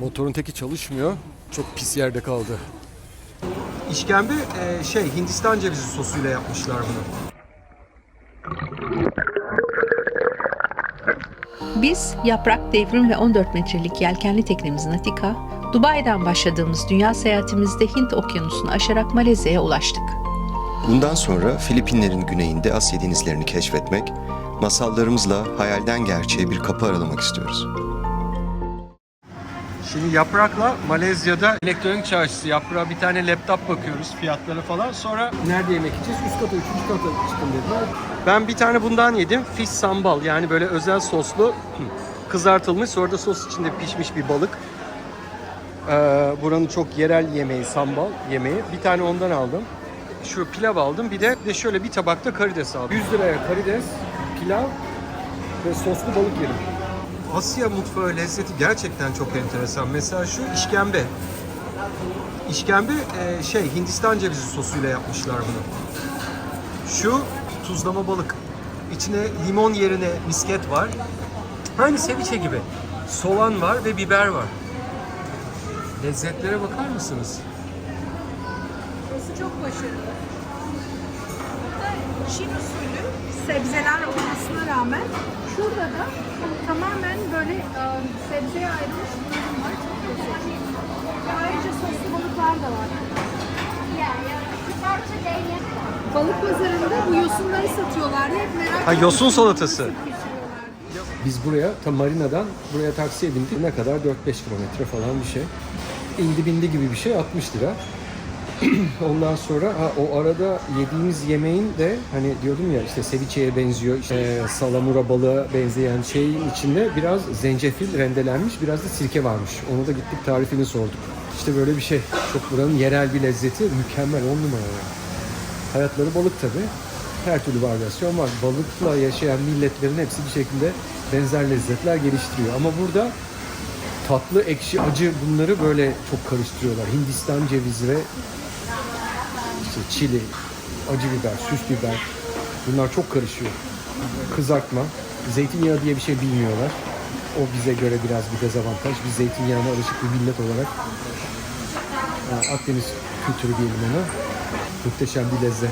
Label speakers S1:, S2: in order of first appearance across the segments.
S1: Motorun teki çalışmıyor. Çok pis yerde kaldı.
S2: İşkembe e, şey Hindistan cevizi sosuyla yapmışlar bunu.
S3: Biz Yaprak Devrim ve 14 metrelik yelkenli teknemiz Natika, Dubai'den başladığımız dünya seyahatimizde Hint okyanusunu aşarak Malezya'ya ulaştık.
S4: Bundan sonra Filipinlerin güneyinde Asya denizlerini keşfetmek, masallarımızla hayalden gerçeğe bir kapı aralamak istiyoruz.
S2: Şimdi Yaprak'la Malezya'da elektronik çarşısı Yaprak'a bir tane laptop bakıyoruz fiyatları falan. Sonra nerede yemek yiyeceğiz? Üst kata, üçüncü kata çıkın dediler. Ben bir tane bundan yedim. Fish sambal yani böyle özel soslu kızartılmış sonra da sos içinde pişmiş bir balık. Ee, buranın çok yerel yemeği sambal yemeği. Bir tane ondan aldım. Şu pilav aldım. Bir de, de şöyle bir tabakta karides aldım. 100 liraya karides, pilav ve soslu balık yedim. Asya mutfağı lezzeti gerçekten çok enteresan. Mesela şu işkembe. İşkembe e, şey Hindistan cevizi sosuyla yapmışlar bunu. Şu tuzlama balık. İçine limon yerine misket var. Aynı seviçe gibi. Soğan var ve biber var. Lezzetlere bakar mısınız?
S5: Burası çok başarılı. Çin usulü sebzeler olmasına rağmen şurada da tamamen böyle e, sebzeye ayrılmış bir ürün var. Çok. Ve Ayrıca soslu balıklar da var. Balık pazarında bu yosunları satıyorlardı. Hep merak
S2: Ha, yosun salatası.
S1: Biz buraya tam marinadan buraya taksiye bindik. Ne kadar 4-5 kilometre falan bir şey. İndi bindi gibi bir şey 60 lira. Ondan sonra ha, o arada yediğimiz yemeğin de hani diyordum ya işte ceviche'ye benziyor, işte e, salamura balığa benzeyen şeyin içinde biraz zencefil rendelenmiş, biraz da sirke varmış. Onu da gittik tarifini sorduk. İşte böyle bir şey. Çok buranın yerel bir lezzeti mükemmel, on numara yani. Hayatları balık tabi. Her türlü varyasyon var. Balıkla yaşayan milletlerin hepsi bir şekilde benzer lezzetler geliştiriyor. Ama burada tatlı, ekşi, acı bunları böyle çok karıştırıyorlar. Hindistan cevizi ve işte çili, acı biber, süs biber bunlar çok karışıyor. Kızartma, zeytinyağı diye bir şey bilmiyorlar. O bize göre biraz bir dezavantaj. Biz zeytinyağına alışık bir millet olarak e, Akdeniz kültürü diyelim ona. Muhteşem bir lezzet.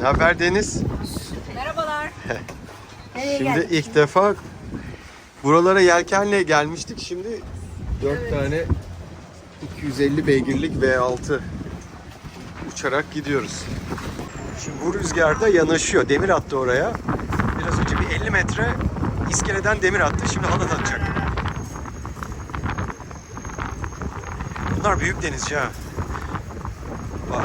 S2: Ne haber Deniz? Şimdi ilk defa buralara yelkenle gelmiştik. Şimdi 4 tane 250 beygirlik V6 uçarak gidiyoruz. Şimdi bu rüzgarda yanaşıyor. Demir attı oraya. Biraz önce bir 50 metre iskeleden demir attı. Şimdi halat atacak. Bunlar büyük denizci ha. Bak.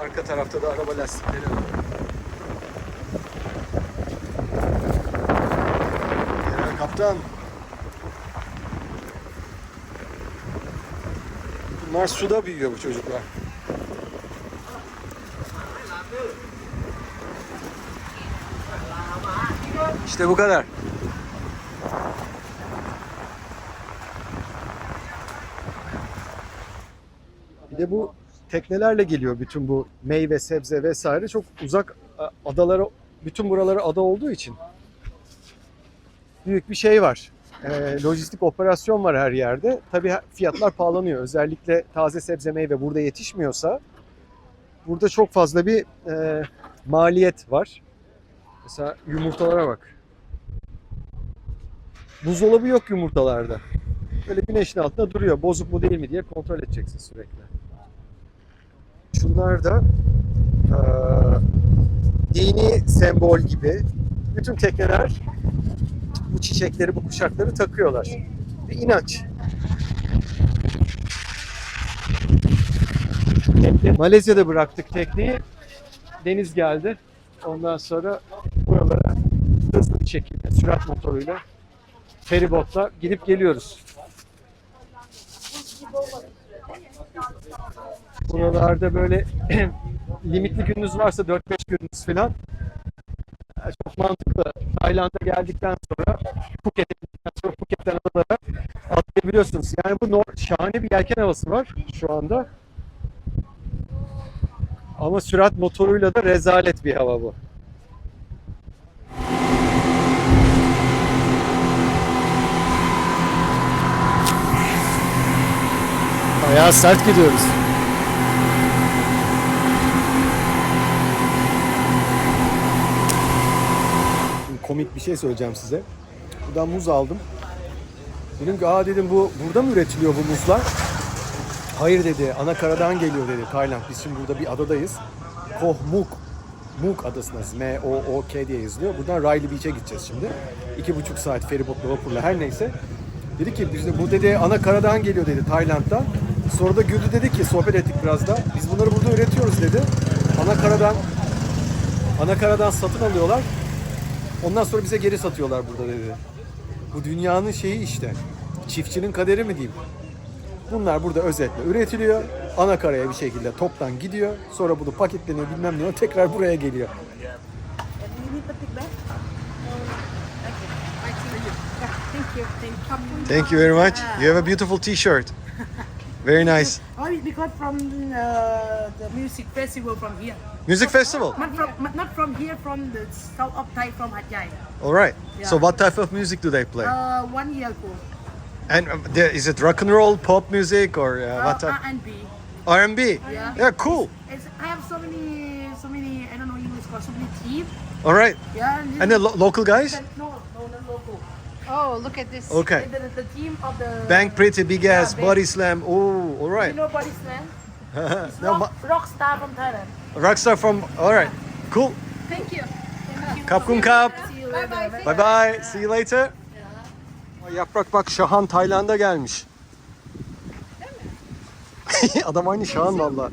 S2: Arka tarafta araba lastikleri var. Genel kaptan. Bunlar suda büyüyor bu çocuklar. İşte bu kadar. Bir de bu teknelerle geliyor bütün bu meyve, sebze vesaire. Çok uzak e, adalara, bütün buraları ada olduğu için büyük bir şey var. E, lojistik operasyon var her yerde. Tabii fiyatlar pahalanıyor. Özellikle taze sebze meyve burada yetişmiyorsa burada çok fazla bir e, maliyet var. Mesela yumurtalara bak. Buzdolabı yok yumurtalarda. Böyle güneşin altında duruyor. Bozuk mu değil mi diye kontrol edeceksin sürekli. Şunlar da eee, dini sembol gibi bütün tekneler bu çiçekleri, bu kuşakları takıyorlar. Ve inanç. Malezya'da bıraktık tekneyi. Deniz geldi. Ondan sonra buralara hızlı bir şekilde sürat motoruyla feribotla gidip geliyoruz. Buralarda böyle limitli gününüz varsa 4-5 gününüz falan e, çok mantıklı. Tayland'a geldikten sonra Phuket'e gittikten sonra Phuket'ten adalara atlayabiliyorsunuz. Yani bu şahane bir yelken havası var şu anda. Ama sürat motoruyla da rezalet bir hava bu. Bayağı sert gidiyoruz. Şimdi komik bir şey söyleyeceğim size. Buradan muz aldım. Dedim ki aa dedim bu burada mı üretiliyor bu muzlar? Hayır dedi Anakaradan geliyor dedi Tayland. Biz şimdi burada bir adadayız. Koh Muk. Muk adasındayız. M-O-O-K diye yazılıyor. Buradan Riley Beach'e gideceğiz şimdi. İki buçuk saat feribotla vapurla her neyse. Dedi ki biz de bu dedi Anakaradan geliyor dedi Tayland'dan. Sonra da güldü dedi ki sohbet ettik biraz da. Biz bunları burada üretiyoruz dedi. Anakaradan Anakaradan satın alıyorlar. Ondan sonra bize geri satıyorlar burada dedi. Bu dünyanın şeyi işte. Çiftçinin kaderi mi diyeyim? Bunlar burada özetle üretiliyor. Ana karaya bir şekilde toptan gidiyor. Sonra bunu paketleniyor bilmem ne oluyor, tekrar buraya geliyor.
S5: Thank you.
S2: Very much. You have a beautiful t-shirt. Very nice.
S6: Oh, it's because from uh, the music festival from here.
S2: Music festival.
S6: Not from not from here, from the south of Thai, from Hat Yai.
S2: All right. So what type of music do they play?
S6: Uh, one year ago.
S2: And um, there, is it rock and roll, pop music, or uh, what
S6: Uh,
S2: type?
S6: R&B.
S2: R&B.
S6: Yeah.
S2: Yeah, cool.
S6: It's, I have so many, so many. I don't know English called so many team.
S2: All right.
S6: Yeah.
S2: And the lo- local guys?
S6: no, no, not local.
S5: Oh, look at this.
S2: Okay.
S6: The, the, the team of the
S2: Bang Pretty, Big Ass,
S6: Bang.
S2: Body Slam. Oh, all
S6: You know Body Slam?
S2: No,
S6: rock, rock star from Thailand.
S2: rockstar from. All right. Cool.
S5: Thank you.
S2: Kap.
S6: See you
S5: Bye bye.
S2: Bye bye. See you later. Yaprak bak Şahan Tayland'a gelmiş. Adam aynı Şahan valla.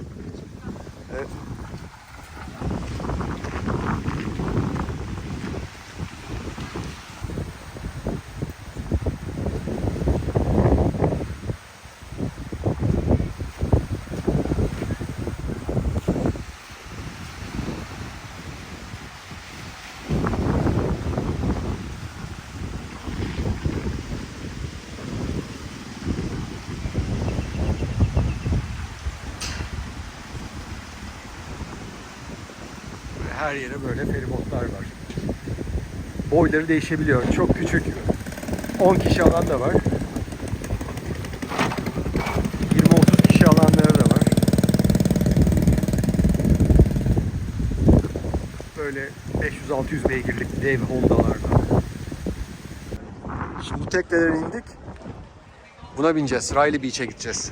S2: Her yere böyle feribotlar var. Boyları değişebiliyor. Çok küçük 10 kişi alan da var. 20-30 kişi alanları da var. Böyle 500-600 beygirlik dev Honda'lar var. Şimdi bu teknelere indik. Buna bineceğiz. Riley Beach'e gideceğiz.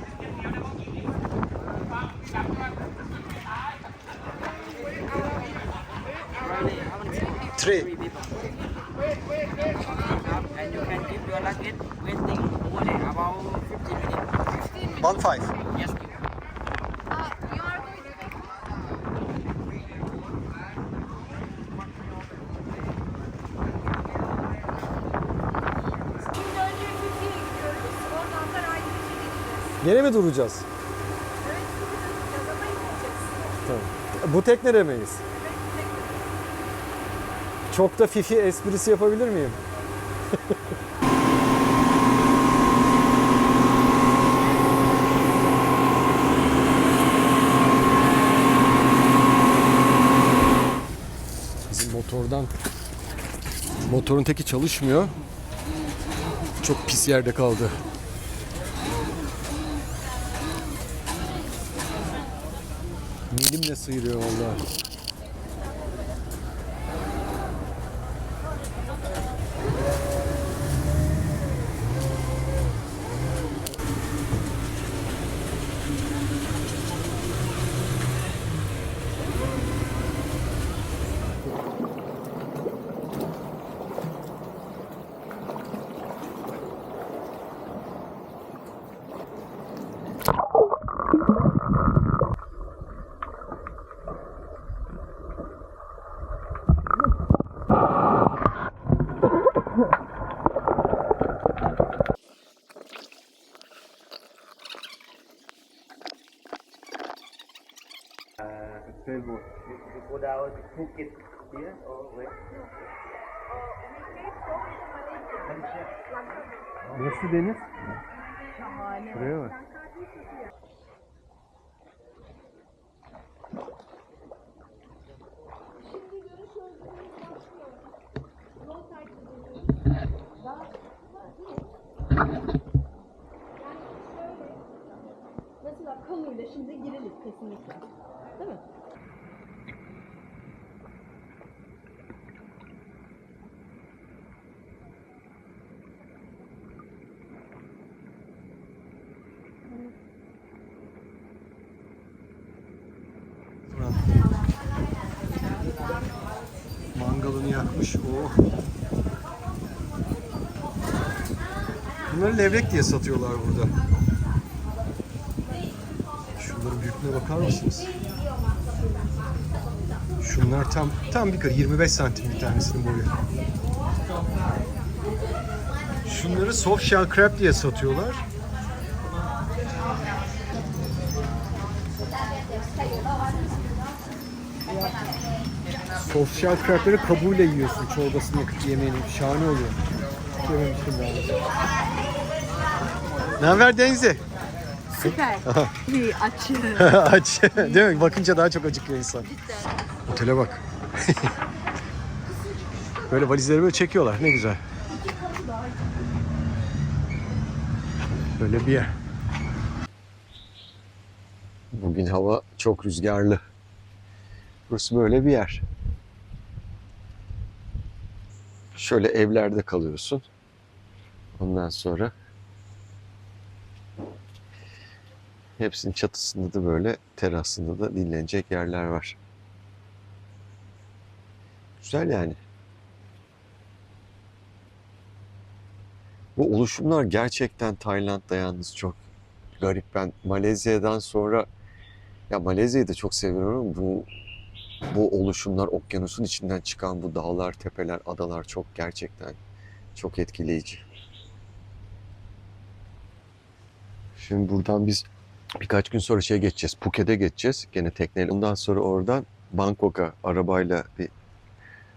S2: Three.
S7: and you can keep your luggage waiting over there about 15 minutes.
S2: One five.
S7: Yes.
S2: Gene mi duracağız?
S5: Evet, yazama gideceğiz.
S2: Bu teknede miyiz? Çok da fifi esprisi yapabilir miyim? Bizim motordan motorun teki çalışmıyor. Çok pis yerde kaldı. Milimle sıyırıyor vallahi.
S7: To Phuket here or where?
S2: Nasıl deniz? Şuraya bak.
S8: Mesela kamuyla şimdi girilir kesinlikle. Değil mi?
S2: Bunları levrek diye satıyorlar burada. Şunların büyüklüğüne bakar mısınız? Şunlar tam tam bir kare 25 santim bir tanesinin boyu. Şunları soft shell crab diye satıyorlar. Soft shell crab'leri kabuğuyla yiyorsun çorbasını yakıp yemeğini. Şahane oluyor. Hiç yememiştim daha önce. Ne haber Denizli?
S8: Süper. İyi açı.
S2: Aç. Değil mi? Bakınca daha çok acıkıyor insan. Otele bak. böyle valizleri böyle çekiyorlar. Ne güzel. Böyle bir yer. Bugün hava çok rüzgarlı. Burası böyle bir yer. Şöyle evlerde kalıyorsun. Ondan sonra hepsinin çatısında da böyle terasında da dinlenecek yerler var. Güzel yani. Bu oluşumlar gerçekten Tayland'da yalnız çok garip. Ben Malezya'dan sonra ya Malezya'yı da çok seviyorum bu bu oluşumlar okyanusun içinden çıkan bu dağlar, tepeler, adalar çok gerçekten çok etkileyici. Şimdi buradan biz birkaç gün sonra şeye geçeceğiz. Phuket'e geçeceğiz. Gene tekneyle. Ondan sonra oradan Bangkok'a arabayla bir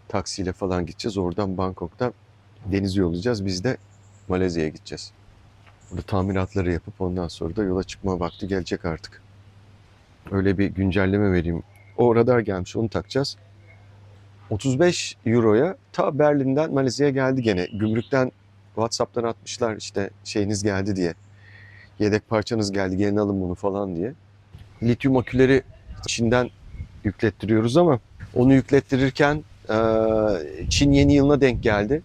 S2: taksiyle falan gideceğiz. Oradan Bangkok'tan deniz yollayacağız. Biz de Malezya'ya gideceğiz. Burada tamiratları yapıp ondan sonra da yola çıkma vakti gelecek artık. Öyle bir güncelleme vereyim. O radar gelmiş onu takacağız. 35 euroya ta Berlin'den Malezya'ya geldi gene. Gümrükten WhatsApp'tan atmışlar işte şeyiniz geldi diye. Yedek parçanız geldi gelin alın bunu falan diye. Lityum aküleri Çin'den yüklettiriyoruz ama onu yüklettirirken Çin yeni yılına denk geldi.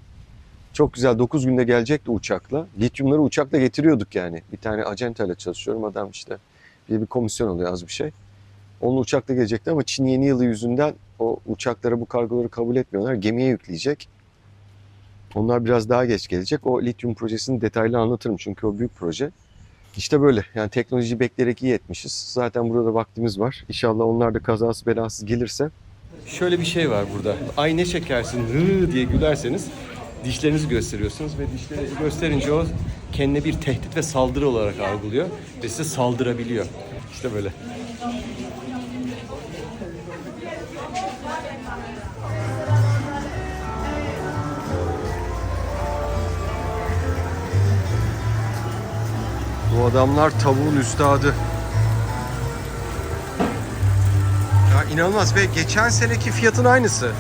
S2: Çok güzel 9 günde gelecekti uçakla. Lityumları uçakla getiriyorduk yani. Bir tane acentayla çalışıyorum adam işte. Bir, bir komisyon alıyor az bir şey. Onun uçakla gelecekti ama Çin yeni yılı yüzünden o uçaklara bu kargoları kabul etmiyorlar. Gemiye yükleyecek. Onlar biraz daha geç gelecek. O lityum projesini detaylı anlatırım çünkü o büyük proje. İşte böyle yani teknoloji bekleyerek iyi etmişiz. Zaten burada vaktimiz var. İnşallah onlar da kazasız belasız gelirse. Şöyle bir şey var burada. Ay ne şekersin hı diye gülerseniz dişlerinizi gösteriyorsunuz ve dişleri gösterince o kendine bir tehdit ve saldırı olarak algılıyor ve size saldırabiliyor. İşte böyle. Adamlar tavuğun üstadı. Ya inanılmaz ve geçen seneki fiyatın aynısı.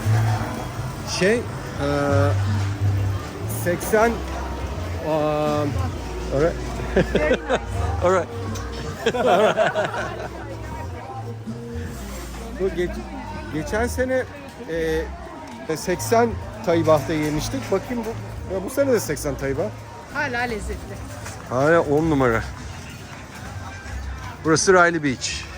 S2: Şey eee 80 um, alright. alright. Bu geç, geçen sene eee 80 Taybah'ta yemiştik. Bakayım bu ya bu sene de 80 Taybah.
S5: Hala lezzetli.
S2: Hala 10 numara. Burası Riley Beach.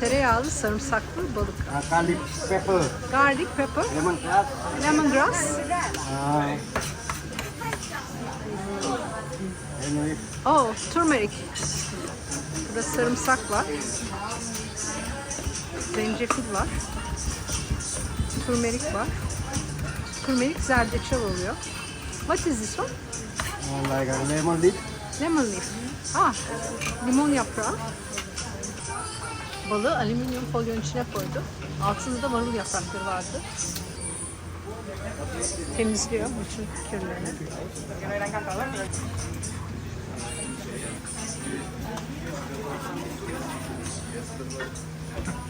S5: Tereyağlı sarımsaklı balık.
S9: Uh, garlic pepper.
S5: Garlic pepper.
S9: Lemongrass.
S5: Lemongrass.
S9: Uh, ah.
S5: oh, turmeric. Burada sarımsak var. Zencefil var. Turmerik var. Turmerik zerdeçal oluyor. What is this one?
S9: like a lemon leaf.
S5: Lemon leaf. Ah, limon yaprağı. Balığı alüminyum folyonun içine koydu. Altında da marul yaprakları vardı. Temizliyor bütün kirlerini.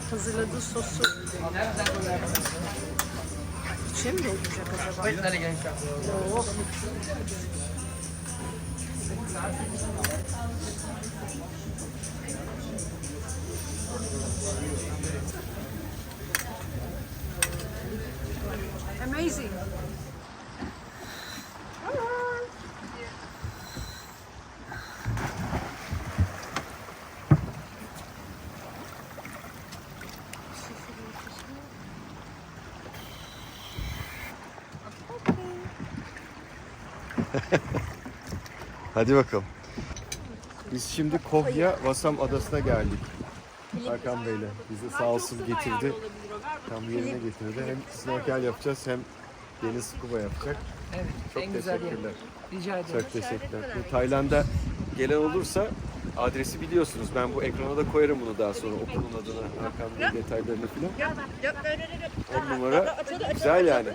S5: Hazırladığı sosu içine mi dolduracak acaba? Oo. Amazing.
S2: Hadi bakalım. Biz şimdi Kohya Vasam Adası'na geldik. Hakan Bey'le. Bizi sağ olsun getirdi. Tam yerine getirdi. Hem snorkel yapacağız hem deniz scuba yapacak.
S7: Evet,
S2: Çok
S7: en güzel yer.
S2: teşekkürler.
S7: Rica ederim.
S2: Çok teşekkürler. Bu Tayland'a gelen olursa adresi biliyorsunuz. Ben bu ekrana da koyarım bunu daha sonra okulun adını, Hakan Bey detaylarını falan. On numara güzel yani.